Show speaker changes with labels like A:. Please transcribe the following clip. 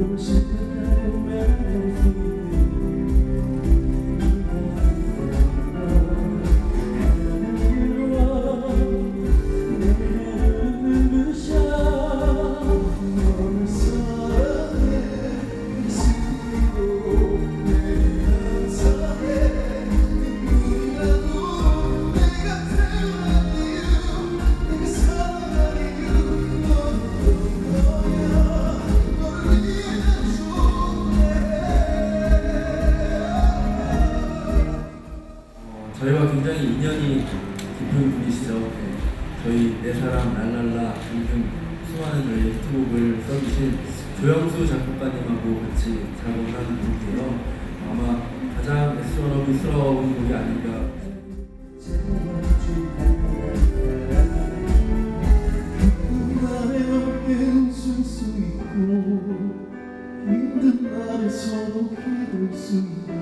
A: Who's who? 굉장히 인연이 깊은 분이시죠. 네. 저희 내 사랑 랄랄라 등등 수많은 저희 히트곡을 써주신 조영수 작곡가님하고 같이 작업을 하는 곡이에요. 아마 가장 애써러비스러운 곡이 아닌가.
B: 힘든 날에 서로 힘을 수 있고